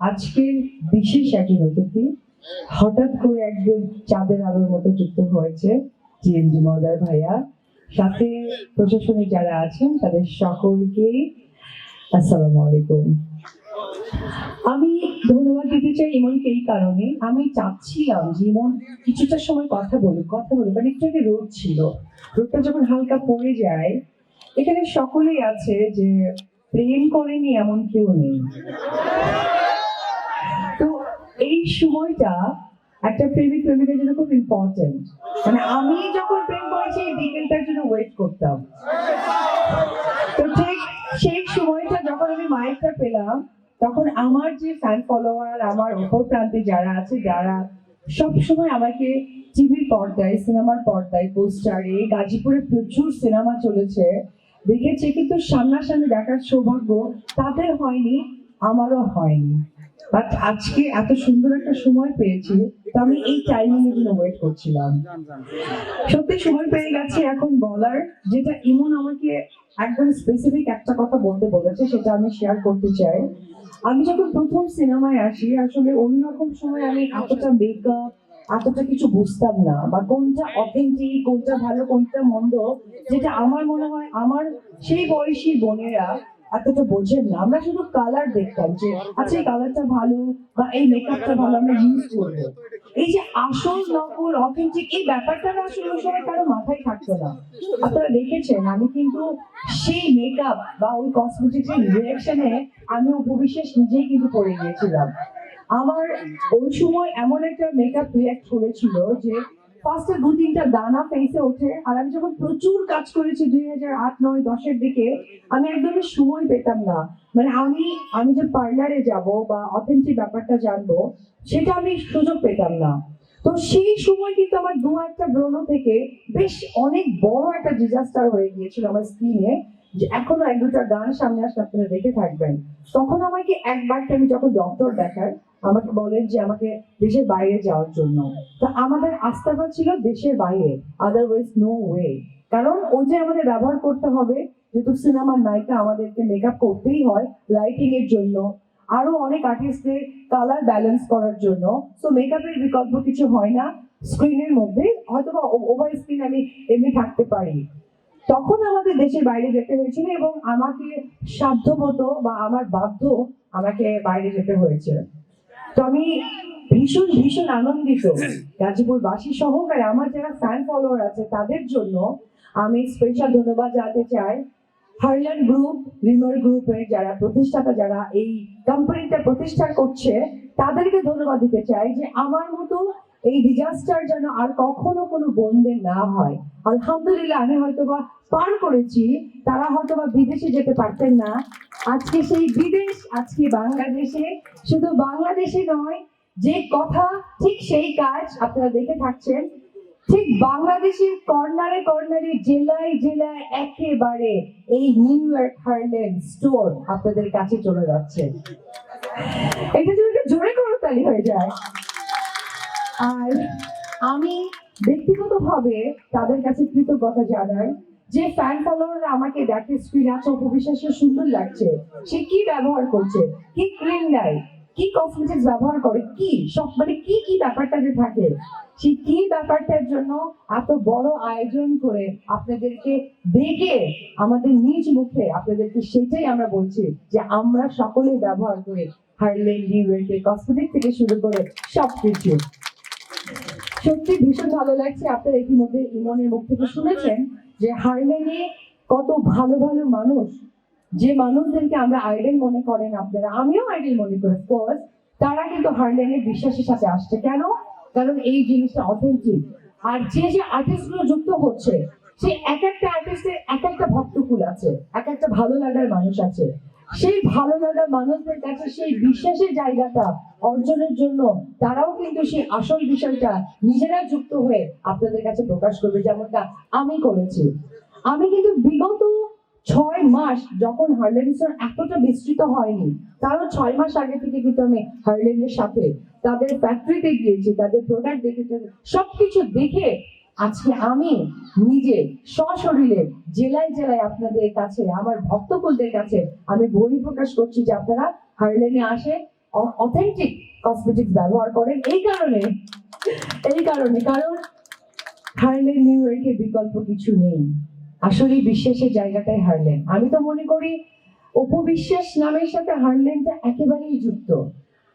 আজকে বিশেষ একজন অতিথি হঠাৎ করে একদম চাঁদের আলোর মতো যুক্ত হয়েছে জিএমডি মহোদয় ভাইয়া। সাথে প্রশাসনিক যারা আছেন, তাদের সকলকেই আসসালামু আলাইকুম। আমি ধন্যবাদ দিতে চাই ইমনকে এই কারণে। আমি চাচ্ছিলাম যে ইমন কিছুটা সময় কথা বলুক কথা বলুক মানে একটু রোদ ছিল। রোদটা যখন হালকা পড়ে যায়, এখানে সকলেই আছে যে প্রেম করেনি এমন কেউ নেই। এই সময়টা একটা প্রেমিক, প্রেমিকের জন্য খুব ইম্পর্টেন্ট মানে আমি যখন প্রেম করেছি, এই বিকেলটার জন্য ওয়েট করতাম। তো ঠিক সেই সময়টা যখন আমি মাইকটা পেলাম, তখন আমার যে ফ্যান ফলোয়ার আমার উপর প্রান্তে যারা আছে, যারা সব সময় আমাকে টিভির পর্দায়, সিনেমার পর্দায় পোস্টারে গাজীপুরে প্রচুর সিনেমা চলেছে, দেখেছে, কিন্তু সামনাসামনি দেখার সৌভাগ্য তাদের হয়নি, আমারও হয়নি। আজকে এত সুন্দর একটা সময় পেয়েছি, তো আমি এই টাইমিং এর জন্য ওয়েট করছিলাম। সত্যি সময় পেয়ে গেছে এখন বলার, যেটা ইমন আমাকে একদম স্পেসিফিক একটা কথা বলতে বলেছে, সেটা আমি শেয়ার করতে চাই। আমি যখন প্রথম সিনেমায় আসি, আসলে ওই রকম সময় আমি এতটা মেকআপ এতটা কিছু বুঝতাম না, বা কোনটা অথেন্টিক কোনটা ভালো, কোনটা মন্দ, যেটা আমার মনে হয় আমার সেই বয়সী বোনেরা এতটা বোঝেন না, আমরা শুধু কালার দেখতাম যে আচ্ছা এই কালারটা ভালো বা এই মেকআপটা ভালো আমরা ইউজ করব। এই যে আসল নকল অথেন্টিক এই ব্যাপারটা না আসলে সময় কারও মাথায় থাকতো না। আপনারা দেখেছেন, আমি কিন্তু সেই মেকআপ বা ওই কসমেটিক্স এর রিয়াকশনে আমি উপবিশ্বাস নিজেই কিন্তু পড়ে গিয়েছিলাম। আমার ওই সময় এমন একটা মেকআপ রিয়াক্ট করেছিল যে ফার্স্টে দু তিনটা দানা ফেসে ওঠে, আর আমি যখন প্রচুর কাজ করেছি দুই হাজার আট, নয়, দশের দিকে, আমি একদমই সময় পেতাম না। মানে আমি আমি যে পার্লারে যাব বা অথেন্টিক ব্যাপারটা জানব, সেটা আমি সুযোগ পেতাম না। তো সেই সময় কিন্তু আমার দু একটা ব্রণ থেকে বেশ অনেক বড় একটা ডিজাস্টার হয়ে গিয়েছিল আমার স্ক্রিনে যে এখনও এক দুটা গান সামনে আসলে আপনারা দেখে থাকবেন। তখন আমাকে একবার আমি যখন ডক্টর দেখায় আমাকে বলেন যে আমাকে দেশের বাইরে যাওয়ার জন্য। তো আমাদের আস্থাটা ছিল দেশের বাইরে। আদারওয়াইজ নো ওয়ে কারণ ওই যে আমাদের ব্যবহার করতে হবে, যেহেতু সিনেমার নায়িকা আমাদেরকে মেকআপ করতেই হয় লাইটিং এর জন্য। আরও অনেক আর্টিস্টদের কালার ব্যালেন্স করার জন্য। সো মেকআপের বিকল্প কিছু হয় না। স্ক্রিনের মধ্যে হয়তো বা ওভার স্ক্রিন আমি এমনি থাকতে পারি। তখন আমাদের দেশের বাইরে যেতে হয়েছিল এবং আমাকে সাধ্যমতো বা আমার বাধ্য আমাকে বাইরে যেতে হয়েছে। তো আমি ভীষণ ভীষণ আনন্দিত। গাজীপুরবাসী সহকারে আমার যারা ফ্যান ফলোয়ার আছে, তাদের জন্য আমি স্পেশাল ধন্যবাদ জানাতে চাই হারল্যান্ড গ্রুপ রিমার গ্রুপের যারা প্রতিষ্ঠাতা, যারা এই কোম্পানিটা প্রতিষ্ঠা করছে, তাদেরকে ধন্যবাদ দিতে চাই যে আমার মতো এই ডিজাস্টার যেন আর কখনো কোনো বন্ধের না হয়। আলহামদুলিল্লাহ, আমি হয়তোবা পার করেছি, তারা হয়তোবা বিদেশে যেতে পারতেন না। আজকে সেই বিদেশ, আজকে বাংলাদেশে। শুধু বাংলাদেশে নয়, যে কথা ঠিক সেই কাজ আপনারা দেখে থাকছেন। ঠিক বাংলাদেশের কর্নারে কর্নারে, জেলায় জেলায় একেবারে এই নিউ ইয়র্ক হার্লেন স্টোর আপনাদের কাছে চলে যাচ্ছে। এটা যদি একটু জোরে করতালি হয়ে যায়। আর আমি ব্যক্তিগতভাবে তাদের কাছে কৃতজ্ঞতা জানাই। যে ফ্যান ফলোয়াররা আমাকে দেখে স্ক্রিন আছে উপবিশ্বাসের সুন্দর লাগছে, সে কি ব্যবহার করছে? কি ক্রিম দেয় কি কসমেটিক্স ব্যবহার করে? কি? সব মানে কি কি ব্যাপারটা যে থাকে? সেই কি ব্যাপারটার জন্য এত বড় আয়োজন করে আপনাদেরকে দেখে আমাদের নিজ মুখে আপনাদেরকে সেটাই আমরা বলছি যে আমরা সকলে ব্যবহার করি হার্লেন লিউরেটে কসমেটিক থেকে শুরু করে সব কিছু সত্যি ভীষণ ভালো লাগছে। আপনারা ইতিমধ্যে ইমনের মুখ থেকে শুনেছেন। যে হারলেনে কত ভালো ভালো মানুষ, যে মানুষদেরকে আমরা আইডেল মনে করেন আপনারা, আমিও আইডেল মনে করি কোর্স তারা কিন্তু হারলেনের বিশ্বাসের সাথে আসছে। কেন? কারণ এই জিনিসটা অথেন্টিক আর যে যে আর্টিস্টগুলো যুক্ত হচ্ছে, সে এক একটা আর্টিস্টের এক একটা ভক্তকুল আছে, এক একটা ভালো লাগার মানুষ আছে। সেই ভালো লাগার মানুষদের কাছে সেই বিশ্বাসের জায়গাটা অর্জনের জন্য তারাও কিন্তু সেই আসল বিষয়টা নিজেরা যুক্ত হয়ে আপনাদের কাছে প্রকাশ করবে, যেমনটা আমি করেছি। আমি কিন্তু বিগত ছয় মাস যখন হার্লেনিসন এতটা বিস্তৃত হয়নি, তারও ছয় মাস আগে থেকে কিন্তু আমি হার্লেনের সাথে তাদের ফ্যাক্টরিতে গিয়েছি, তাদের প্রোডাক্ট দেখেছি সবকিছু দেখে আজকে আমি নিজে সশরীরে জেলায় জেলায় আপনাদের কাছে, আমার ভক্তকুলদের কাছে আমি বই প্রকাশ করছি যে আপনারা হার্লেনে আসে অথেন্টিক কসমেটিক্স ব্যবহার করেন। এই কারণে এই কারণে, কারণ হারলেন নিউ ইয়র্কের বিকল্প কিছু নেই। আসলে বিশ্বাসের জায়গাটাই হারলেন। আমি তো মনে করি উপবিশ্বাস নামের সাথে হারলেনটা একেবারেই যুক্ত।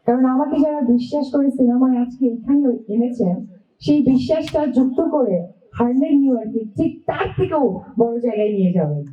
কারণ আমাকে যারা বিশ্বাস করে সিনেমায় আজকে এখানে এনেছেন সেই বিশ্বাসটা যুক্ত করে হারলেন নিউ ইয়র্কে ঠিক তার থেকেও বড় জায়গায় নিয়ে যাবেন।